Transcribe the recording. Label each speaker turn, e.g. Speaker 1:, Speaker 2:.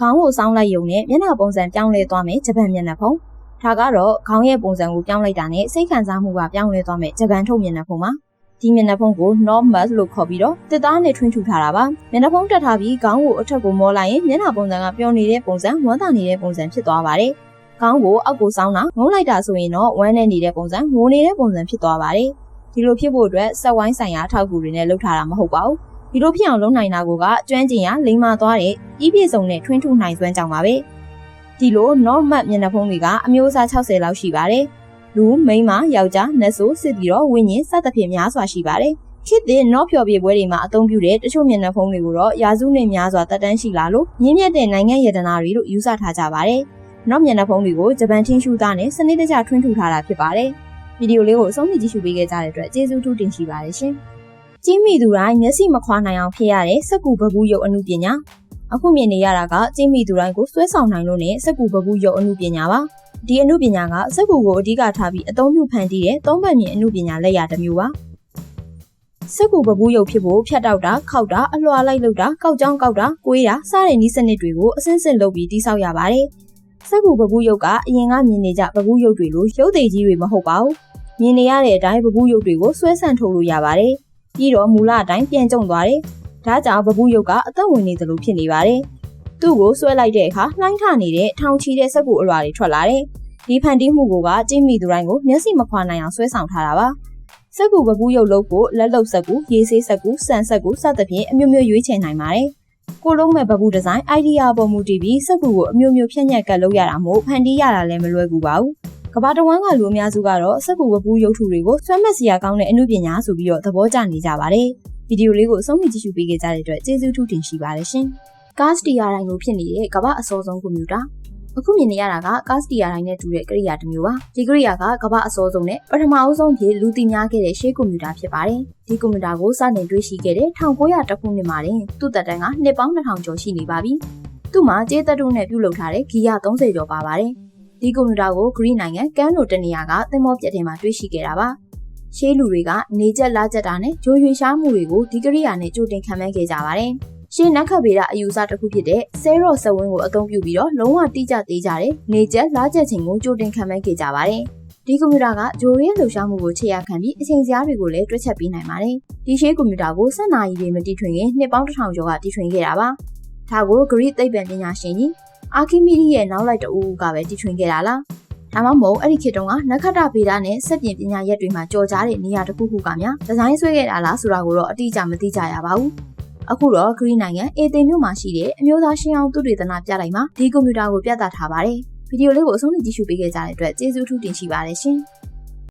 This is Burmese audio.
Speaker 1: ခေါင်းကိုစောင်းလိုက်ယုံနဲ့မျက်နှာပုံစံပြောင်းလဲသွားမယ်ဂျပန်မျက်နှာဖုံးဒါကတော့ခေါင်းရဲ့ပုံစံကိုပြောင်းလိုက်တာနဲ့စိတ်ခံစားမှုကပြောင်းလဲသွားမယ်ဂျပန်ထုတ်မျက်နှာဖုံးပါဒီမျက်နှာဖုံးကို normal လို့ခေါ်ပြီးတော့တစ်သားနဲ့ထွင်းထူထားတာပါမျက်နှာဖုံးတက်ထားပြီးခေါင်းကိုအထက်ကိုမောလိုက်ရင်မျက်နှာပုံစံကပျော်နေတဲ့ပုံစံဝမ်းသာနေတဲ့ပုံစံဖြစ်သွားပါတယ်ခေါင်းကိုအောက်ကိုစောင်းတာငုံလိုက်တာဆိုရင်တော့ဝမ်းနဲ့နေတဲ့ပုံစံငိုနေတဲ့ပုံစံဖြစ်သွားပါတယ်ဒီလိုဖြစ်ဖို့အတွက်စက်ဝိုင်းဆိုင်ရာအထောက်အကူတွေနဲ့လုပ်ထားတာမဟုတ်ပါဘူး ဒီလိုဖြစ်အောင်လုပ်နိုင်တာကကျွမ်းကျင်ရလိမ္မာသွားတဲ့ဤပြည့်စုံတဲ့ထွင်းထူနိုင်စွမ်းကြောင့်ပါပဲဒီလို normal မျက်နှာဖုံးတွေကအမျိုးအစား60လောက်ရှိပါတယ်လူမိန်းမယောက်ျားနတ်ဆိုးစစ်ပြီးတော့ဝိညာဉ်စသဖြင့်များစွာရှိပါတယ်ခေတ်သစ်နော့ဖျော်ပြပွဲတွေမှာအသုံးပြုတဲ့တချို့မျက်နှာဖုံးတွေကိုတော့ရာစုနှစ်များစွာတက်တန်းရှိလာလို့မြင့်မြတ်တဲ့နိုင်ငံရတနာတွေလို့ယူဆထားကြပါတယ်။နောက်မျက်နှာဖုံးတွေကိုဂျပန်ချင်းရှူသားနဲ့စနစ်တကျထွန်းထူထားတာဖြစ်ပါတယ်။ဗီဒီယိုလေးကိုအဆုံးထိကြည့်ရှုပေးခဲ့ကြတဲ့အတွက်ကျေးဇူးထူးတင်ရှိပါတယ်ရှင်။ ကြီးမိသူတိုင်းမျက်စိမခွာနိုင်အောင်ဖြစ်ရတဲ့စက်ကူဘဘူးရုပ်အမှုပညာအခုမြင်နေရတာကကြီးမိသူတိုင်းကိုဆွဲဆောင်နိုင်လို့နဲ့စက်ကူဘဘူးရုပ်အမှုပညာပါဒီအမှုပညာကစက်ကူကိုအဓိကထားပြီးအသုံးပြုဖန်တီးတဲ့သုံးပတ်မြင်အမှုပညာလက်ရာတစ်မျိုးပါစက်ကူပပူးရုပ်ဖြစ်ဖို့ဖြတ်တောက်တာခောက်တာအလွှာလိုက်လုပ်တာကောက်ကြောင်းကောက်တာကွေးတာစတဲ့နည်းစနစ်တွေကိုအစင်းစင်လုပ်ပြီးတိစောက်ရပါတယ်။စက်ကူပပူးရုပ်ကအရင်ကမြင်နေကြပပူးရုပ်တွေလိုရုပ်သေးကြီးတွေမဟုတ်ပါဘူး။မြင်နေရတဲ့အတိုင်းပပူးရုပ်တွေကိုဆွဲဆန့်ထုတ်လို့ရပါတယ်။ ပြီးတော့မူလအတိုင်းပြန်ကျုံသွားတယ်။ဒါကြောင့်ပပူးရုပ်ကအသက်ဝင်နေသလိုဖြစ်နေပါတယ်။သူ့ကိုဆွဲလိုက်တဲ့အခါလှိုင်းထနေတဲ့ထောင်ချီတဲ့စက်ကူအလွှာတွေထွက်လာတယ်။ဒီဖန်တီးမှုကကြိမိသူတိုင်းကိုမျက်စိမခွာနိုင်အောင်ဆွဲဆောင်ထားတာပါ။စက်ကူပပူးရုပ်လုပ်ဖို့လက်လုပ်စက်ကူရေးဆေးစက်ကူစံစက်ကူစသဖြင့်အမျိုးမျိုးရွေးချယ်နိုင်ပါတယ်။ကိုလုံးမဲ့ပပူးဒီဇိုင်း idea ပေါ်မူတည်ပြီးစက်ကူကိုအမျိုးမျိုးဖြန့်ညက်ကလုပ်ရတာမို့ဖန်တီးရတာလည်းမလွယ်ကူပါဘူး။ ကဘာတဝမ်းကလူအများစုကတော့စက်ကူပပူးရုပ်ထုတွေကိုဆွမ်းမက်စရာကောင်းတဲ့အမှုပညာဆိုပြီးတော့သဘောကျနေကြပါတယ်။ဗီဒီယိုလေးကိုအဆုံးထိကြည့်ရှုပေးခဲ့ကြတဲ့အတွက်ကျေးဇူးထူးတင်ရှိပါတယ်ရှင်။ကားစတီယာတိုင်းလိုဖြစ်နေတဲ့ကမ္ဘာအစောဆုံးကွန်ပျူတာအခုမြင်နေရတာကကားစတီယာတိုင်းနဲ့တူတဲ့ကိရိယာတစ်မျိုးပါဒီကိရိယာကကမ္ဘာအစောဆုံးနဲ့ပထမအဆုံးဖြစ်လူသိများခဲ့တဲ့ရှေးကွန်ပျူတာဖြစ်ပါတယ်ဒီကွန်ပျူတာကိုစတင်တွေ့ရှိခဲ့တဲ့1900ခုနှစ်မှာတင်သူ့သက်တမ်းကနှစ်ပေါင်း2000ကျော်ရှိနေပါပြီသူ့မှာကျေးသက်တုနဲ့ပြုလုပ်ထားတဲ့ဂီယာ30ကျော်ပါပါတယ် ဒီကွန်ပျူတာကိုဂရိနိုင်ငံကမ်းလိုတနေရာကသင်္ဘောပြက်ထဲမှာတွေ့ရှိခဲ့တာပါရှေးလူတွေကနေချက်လာချက်တာနဲ့ဂျိုရွေရှားမှုတွေကိုဒီကိရိယာနဲ့ကြိုတင်ခံမှန်းခဲ့ကြပါတယ်ရှင်းနက်ခတ်ဗေဒအယူအဆတစ်ခုဖြစ်တဲ့ဆဲရော့စဝင်းကိုအသုံးပြုပြီးတော့လုံးဝတိကျသေးကြတဲ့နေချက်လားချက်ချင်းကိုကြိုတင်ခံမှန်းခဲ့ကြပါတယ်။ဒီကွန်ပျူတာကဂျိုရဲ့လှူရှားမှုကိုခြေရခံပြီးအချိန်စရာတွေကိုလည်းတွက်ချက်ပေးနိုင်ပါတယ်။ဒီရှေးကွန်ပျူတာကိုစက်နာရီတွေမတီထွင်ခင်နှစ်ပေါင်းတစ်ထောင်ကျော်ကတီထွင်ခဲ့တာပါ။ဒါကိုဂရိသိပ္ပံပညာရှင်ကြီး အာခိမီဒီရဲ့နောက်လိုက်တူကပဲတီထွင်ခဲ့တာလား။ဒါမှမဟုတ်အဲ့ဒီခေတ်တုန်းကနက္ခတ္တဗေဒနဲ့စက်ပြင်ပညာရက်တွေမှာကြော်ကြားတဲ့နေရာတစ်ခုခုကများဒီဇိုင်းဆွဲခဲ့တာလားဆိုတာကိုတော့အတိအကျမသိကြရပါဘူး။အခုတော့ဂရီနိုင်ငံအေသင်မြို့မှာရှိတဲ့အမျိုးသားရှင်းအောင်သူတေသနာပြလိုက်မှာဒီကွန်ပျူတာကိုပြသထားပါတယ်။ဗီဒီယိုလေးကိုအဆုံးထိကြည့်ရှုပေးခဲ့ကြတဲ့အတွက်ကျေးဇူးထူးတင်ရှိပါတယ်ရှင်။